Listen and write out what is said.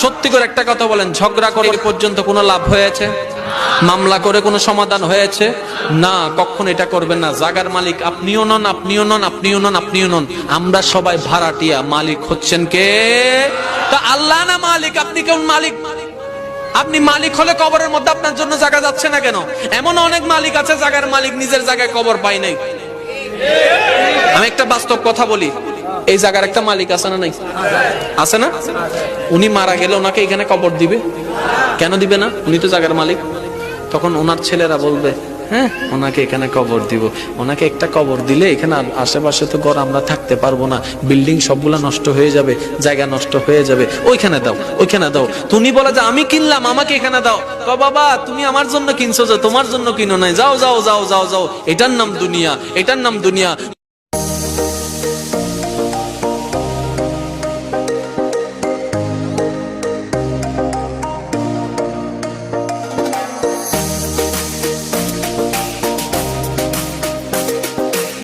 সত্যি করে একটা কথা বলেন, ঝগড়া করে পর্যন্ত কোনো লাভ হয়েছে? মামলা করে কোনো সমাধান হয়েছে? না, কখন এটা করবেন না। জাগার মালিক, আপনিও নন আপনিও নন আপনিও নন আপনিও নন। আমরা সবাই ভাড়াটিয়া মালিক হচ্ছেন কে? তা আল্লাহ না মালিক? আপনি কেমন মালিক? আপনি মালিক হলে কবরের মধ্যে আপনার জন্য জায়গা যাচ্ছে না কেন? এমন অনেক মালিক আছে জায়গার মালিক নিজের জায়গায় কবর পাই নাই। আমি একটা বাস্তব কথা বলি। এই জায়গার একটা মালিক আছে না নাই? আছে না? উনি মারা গেলে ওনাকে এখানে কবর দিবে। কেন দিবে না? উনি তো জায়গার মালিক। তখন ওনার ছেলেরা বলবে হ্যাঁ ওনাকে এখানে কবর দিব। ওনাকে একটা কবর দিলে এখানে আশেপাশে তো ঘর আমরা থাকতে পারব না। বিল্ডিং সবগুলা নষ্ট হয়ে যাবে, জায়গা নষ্ট হয়ে যাবে। ওইখানে দাও ওইখানে দাও। তুমি বলে যে, আমি কিনলাম, আমাকে এখানে দাও। ক, বাবা, তুমি আমার জন্য কিনছো যে, তোমার জন্য কিনো নাই। যাও যাও যাও যাও যাও। এটার নাম দুনিয়া, এটার নাম দুনিয়া।